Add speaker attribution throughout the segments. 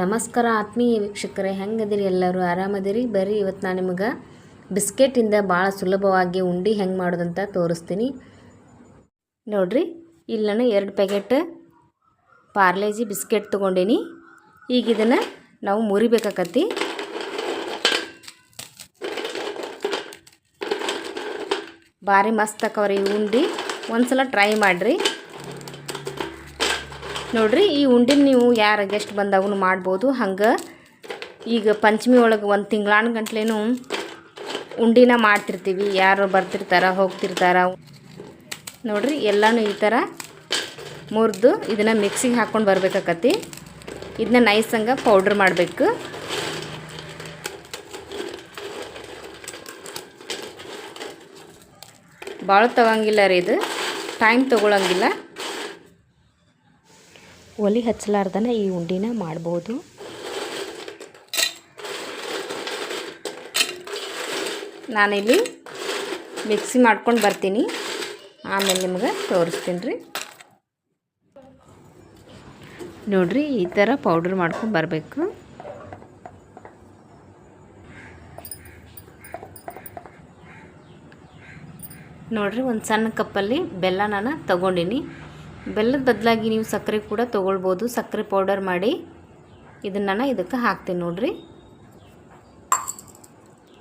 Speaker 1: ನಮಸ್ಕಾರ ಆತ್ಮೀಯ ವೀಕ್ಷಕರೇ, ಹೆಂಗದಿರಿ ಎಲ್ಲರೂ? ಆರಾಮದಿರಿ? ಬರ್ರಿ ಇವತ್ತು ನಾನು ನಿಮಗೆ ಬಿಸ್ಕೆಟಿಂದ ಭಾಳ ಸುಲಭವಾಗಿ ಉಂಡೆ ಹೆಂಗೆ ಮಾಡೋದಂತ ತೋರಿಸ್ತೀನಿ. ನೋಡ್ರಿ, ಇಲ್ಲಿ ನಾನು ಎರಡು ಪ್ಯಾಕೆಟ್ ಪಾರ್ಲೇಜಿ ಬಿಸ್ಕೆಟ್ ತೊಗೊಂಡೀನಿ. ಈಗ ಇದನ್ನು ನಾವು ಮುರಿಬೇಕಾಕತ್ತಿ. ಭಾರಿ ಮಸ್ತ್ ಅಕ್ಕವ್ರಿ ಉಂಡೆ. ಒಂದ್ಸಲ ಟ್ರೈ ಮಾಡಿರಿ. ನೋಡ್ರಿ, ಈ ಉಂಡಿನ ನೀವು ಯಾರ ಗೆಸ್ಟ್ ಬಂದಾಗೂ ಮಾಡ್ಬೋದು. ಹಂಗೆ ಈಗ ಪಂಚಮಿ ಒಳಗೆ ಒಂದು ತಿಂಗಳಾನ ಗಂಟ್ಲೇನು ಉಂಡಿನ ಮಾಡ್ತಿರ್ತೀವಿ. ಯಾರು ಬರ್ತಿರ್ತಾರ, ಹೋಗ್ತಿರ್ತಾರ. ನೋಡ್ರಿ, ಎಲ್ಲನೂ ಈ ಥರ ಮುರಿದು ಇದನ್ನು ಮಿಕ್ಸಿಗೆ ಹಾಕ್ಕೊಂಡು ಬರ್ಬೇಕಾಕತಿ ಇದನ್ನ ನೈಸಂಗೆ ಪೌಡ್ರ್ ಮಾಡಬೇಕು. ಭಾಳ ತಗೊಂಗಿಲ್ಲ ರೀ ಇದು. ಟೈಮ್ ತೊಗೊಳಂಗಿಲ್ಲ. ಒಲಿ ಹಚ್ಚಲಾರ್ದನ ಈ ಉಂಡಿನ ಮಾಡ್ಬೋದು. ನಾನಿಲ್ಲಿ ಮಿಕ್ಸಿ ಮಾಡ್ಕೊಂಡು ಬರ್ತೀನಿ. ಆಮೇಲೆ ನಿಮ್ಗೆ ತೋರಿಸ್ತೀನಿ ರೀ ನೋಡ್ರಿ, ಈ ಥರ ಪೌಡ್ರ್ ಮಾಡ್ಕೊಂಡು ಬರಬೇಕು. ನೋಡ್ರಿ, ಒಂದು ಸಣ್ಣ ಕಪ್ಪಲ್ಲಿ ಬೆಲ್ಲ ನಾನು ತಗೊಂಡಿನಿ. ಬೆಲ್ಲದ ಬದಲಾಗಿ ನೀವು ಸಕ್ಕರೆ ಕೂಡ ತೊಗೊಳ್ಬೋದು. ಸಕ್ಕರೆ ಪೌಡರ್ ಮಾಡಿ ಇದನ್ನು ನಾನು ಇದಕ್ಕೆ ಹಾಕ್ತೀನಿ ನೋಡಿರಿ.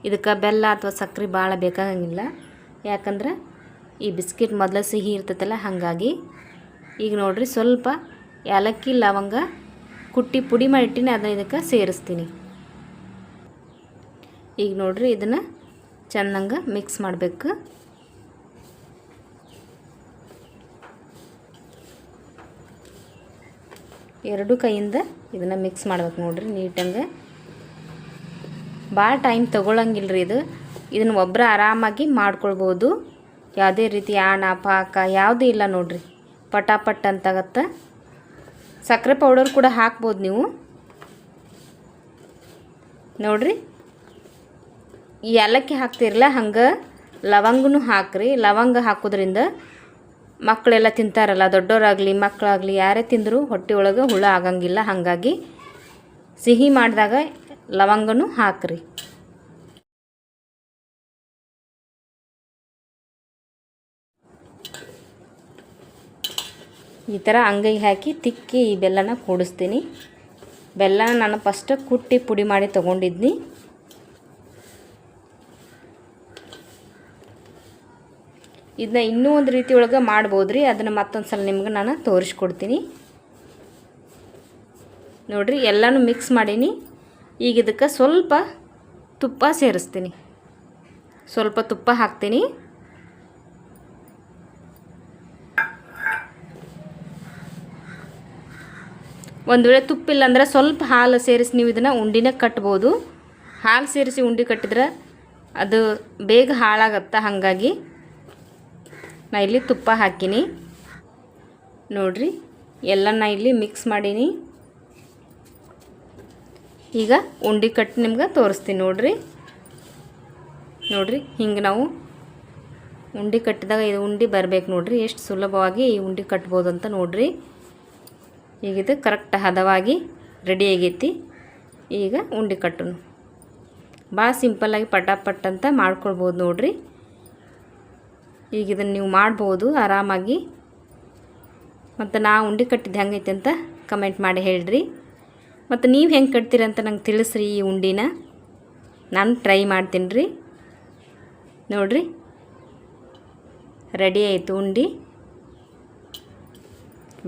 Speaker 1: ಇದಕ್ಕೆ ಬೆಲ್ಲ ಅಥವಾ ಸಕ್ಕರೆ ಭಾಳ ಬೇಕಾಗಂಗಿಲ್ಲ. ಯಾಕಂದ್ರೆ ಈ ಬಿಸ್ಕಿಟ್ ಮೊದಲು ಸಿಹಿ ಇರ್ತೈತಲ್ಲ, ಹಾಗಾಗಿ ಈಗ ನೋಡಿರಿ ಸ್ವಲ್ಪ ಏಲಕ್ಕಿ, ಲವಂಗ ಕುಟ್ಟಿ ಪುಡಿ ಮಾಡಿಟ್ಟಿನಿ ಅದನ್ನ ಇದಕ್ಕೆ ಸೇರಿಸ್ತೀನಿ. ಈಗ ನೋಡಿರಿ ಇದನ್ನು ಚೆನ್ನಾಗಿ ಮಿಕ್ಸ್ ಮಾಡಬೇಕು. ಎರಡು ಕೈಯಿಂದ ಇದನ್ನು ಮಿಕ್ಸ್ ಮಾಡ್ಬೇಕು ನೋಡ್ರಿ ನೀಟಂಗೆ. ಭಾಳ ಟೈಮ್ ತೊಗೊಳಂಗಿಲ್ಲ ರೀ ಇದು. ಇದನ್ನು ಒಬ್ಬರ ಆರಾಮಾಗಿ ಮಾಡ್ಕೊಳ್ಬೋದು. ಯಾವುದೇ ರೀತಿ ಆಣ, ಪಾಕ ಯಾವುದೂ ಇಲ್ಲ ನೋಡ್ರಿ. ಪಟಾಪಟ್ ಅಂತಾಗತ್ತೆ. ಸಕ್ಕರೆ ಪೌಡರ್ ಕೂಡ ಹಾಕ್ಬೋದು ನೀವು. ನೋಡ್ರಿ. ಈ ಏಲಕ್ಕಿ ಹಾಕ್ತಿರಲ್ಲ ಹಂಗೆ. ಲವಂಗನೂ ಹಾಕ್ರಿ. ಲವಂಗ ಹಾಕೋದ್ರಿಂದ ಮಕ್ಕಳೆಲ್ಲ ತಿಂತಾರಲ್ಲ ದೊಡ್ಡವರಾಗಲಿ ಮಕ್ಕಳಾಗಲಿ, ಯಾರೇ ತಿಂದರೂ ಹೊಟ್ಟೆ ಒಳಗೆ ಹುಳ ಆಗಂಗಿಲ್ಲ. ಹಾಗಾಗಿ ಸಿಹಿ ಮಾಡಿದಾಗ ಲವಂಗನೂ ಹಾಕ್ರಿ. ಈ ಥರ ಅಂಗೈ ಹಾಕಿ ತಿಕ್ಕಿ ಈ ಬೆಲ್ಲನ ಕೂಡಿಸ್ತೀನಿ. ಬೆಲ್ಲನ ನಾನು ಫಸ್ಟ್ ಕುಟ್ಟಿ ಪುಡಿ ಮಾಡಿ ತೊಗೊಂಡಿದ್ನಿ. ಇದನ್ನ ಇನ್ನೂ ಒಂದು ರೀತಿ ಒಳಗೆ ಮಾಡ್ಬೋದು ರೀ ಅದನ್ನು ಮತ್ತೊಂದು ಸಲ ನಿಮ್ಗೆ ನಾನು ತೋರಿಸ್ಕೊಡ್ತೀನಿ. ನೋಡಿರಿ, ಎಲ್ಲನೂ ಮಿಕ್ಸ್ ಮಾಡೀನಿ. ಈಗ ಇದಕ್ಕೆ ಸ್ವಲ್ಪ ತುಪ್ಪ ಸೇರಿಸ್ತೀನಿ. ಸ್ವಲ್ಪ ತುಪ್ಪ ಹಾಕ್ತೀನಿ. ಒಂದು ವೇಳೆ ತುಪ್ಪಿಲ್ಲ ಅಂದರೆ ಸ್ವಲ್ಪ ಹಾಲು ಸೇರಿಸಿ ನೀವು ಇದನ್ನು ಉಂಡಿನ ಕಟ್ಬೋದು. ಹಾಲು ಸೇರಿಸಿ ಉಂಡಿ ಕಟ್ಟಿದ್ರೆ ಅದು ಬೇಗ ಹಾಳಾಗತ್ತೆ ಹಾಗಾಗಿ. ನಾ ಇಲ್ಲಿ ತುಪ್ಪ ಹಾಕಿನಿ. ನೋಡ್ರಿ ಎಲ್ಲ ನಾ ಇಲ್ಲಿ ಮಿಕ್ಸ್ ಮಾಡೀನಿ. ಈಗ ಉಂಡೆ ಕಟ್ಟಿ ನಿಮ್ಗೆ ತೋರಿಸ್ತೀನಿ ನೋಡ್ರಿ. ನೋಡ್ರಿ, ಹಿಂಗೆ ನಾವು ಉಂಡೆ ಕಟ್ಟಿದಾಗ ಇದು ಉಂಡೆ ಬರಬೇಕು ನೋಡ್ರಿ. ಎಷ್ಟು ಸುಲಭವಾಗಿ ಈ ಉಂಡೆ ಕಟ್ಬೋದು ಅಂತ ನೋಡ್ರಿ. ಈಗ ಇದು ಕರೆಕ್ಟ್ ಹದವಾಗಿ ರೆಡಿ ಆಗೈತಿ. ಈಗ ಉಂಡೆ ಕಟ್ಟುನು. ಭಾಳ ಸಿಂಪಲ್ಲಾಗಿ ಪಟಾಪಟ್ ಅಂತ ಮಾಡ್ಕೊಳ್ಬೋದು ನೋಡ್ರಿ. ಈಗ ಇದನ್ನು ನೀವು ಮಾಡ್ಬೋದು, ಆರಾಮಾಗಿ. ಮತ್ತು ನಾ ಉಂಡೆ ಕಟ್ಟಿದ್ದು ಹೆಂಗೈತೆ ಅಂತ ಕಮೆಂಟ್ ಮಾಡಿ ಹೇಳ್ರಿ. ಮತ್ತು ನೀವು ಹೆಂಗೆ ಕಟ್ತೀರ ಅಂತ ನಂಗೆ ತಿಳಿಸ್ರಿ ಈ ಉಂಡಿನ. ನಾನು ಟ್ರೈ ಮಾಡ್ತೀನಿ ರೀ ನೋಡ್ರಿ. ರೆಡಿ ಆಯಿತು ಉಂಡೆ.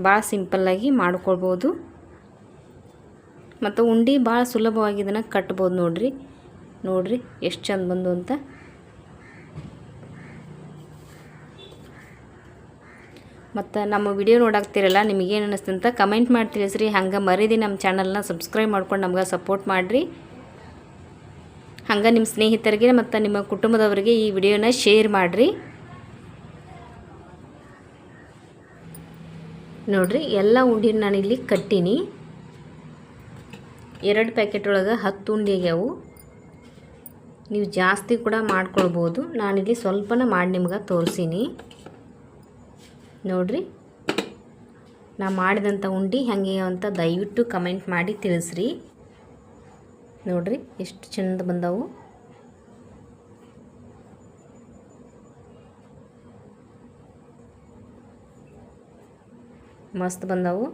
Speaker 1: ಭಾಳ ಸಿಂಪಲ್ಲಾಗಿ ಮಾಡ್ಕೊಳ್ಬೋದು. ಮತ್ತು ಉಂಡೆ ಭಾಳ ಸುಲಭವಾಗಿ ಇದನ್ನು ಕಟ್ಬೋದು ನೋಡ್ರಿ. ನೋಡ್ರಿ, ಎಷ್ಟು ಚಂದ ಬಂದು ಅಂತ. ಮತ್ತು ನಮ್ಮ ವಿಡಿಯೋ ನೋಡಾಕ್ತಿರಲ್ಲ ನಿಮಗೇನು ಅನ್ನಿಸ್ತು ಅಂತ ಕಮೆಂಟ್ ಮಾಡಿ ತಿಳಿಸ್ರಿ. ಹಂಗೆ ಮರೀದಿ ನಮ್ಮ ಚಾನಲ್ನ ಸಬ್ಸ್ಕ್ರೈಬ್ ಮಾಡ್ಕೊಂಡು ನಮ್ಗೆ ಸಪೋರ್ಟ್ ಮಾಡಿರಿ. ಹಂಗೆ ನಿಮ್ಮ ಸ್ನೇಹಿತರಿಗೆ ಮತ್ತು ನಿಮ್ಮ ಕುಟುಂಬದವರಿಗೆ ಈ ವಿಡಿಯೋನ ಶೇರ್ ಮಾಡಿರಿ. ನೋಡಿರಿ, ಎಲ್ಲ ಉಂಡಿನ ಇಲ್ಲಿ ಕಟ್ಟೀನಿ. ಎರಡು ಪ್ಯಾಕೆಟ್ ಒಳಗೆ ಹತ್ತು ಉಂಡೆ ಆಗ್ಯಾವು. ನೀವು ಜಾಸ್ತಿ ಕೂಡ ಮಾಡ್ಕೊಳ್ಬೋದು. ನಾನಿಲ್ಲಿ ಸ್ವಲ್ಪನ ಮಾಡಿ ನಿಮ್ಗೆ ತೋರಿಸೀನಿ. ನೋಡ್ರಿ. ನಾ ಮಾಡಿದಂಥ ಉಂಡೆ ಹೇಗೆ ಅಂತ ದಯವಿಟ್ಟು ಕಮೆಂಟ್ ಮಾಡಿ ತಿಳಿಸ್ರಿ. ನೋಡ್ರಿ ಎಷ್ಟು ಚಂದ ಬಂದವು. ಮಸ್ತ್ ಬಂದವು.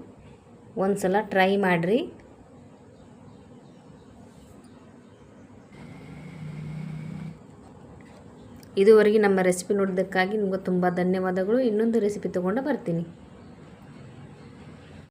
Speaker 1: ಒಂದು ಸಲ ಟ್ರೈ ಮಾಡಿರಿ. ಇದುವರೆಗೆ ನಮ್ಮ ರೆಸಿಪಿ ನೋಡಿದ್ದಕ್ಕಾಗಿ ನಿಮಗೆ ತುಂಬ ಧನ್ಯವಾದಗಳು. ಇನ್ನೊಂದು ರೆಸಿಪಿ ತೊಗೊಂಡು ಬರ್ತೀನಿ.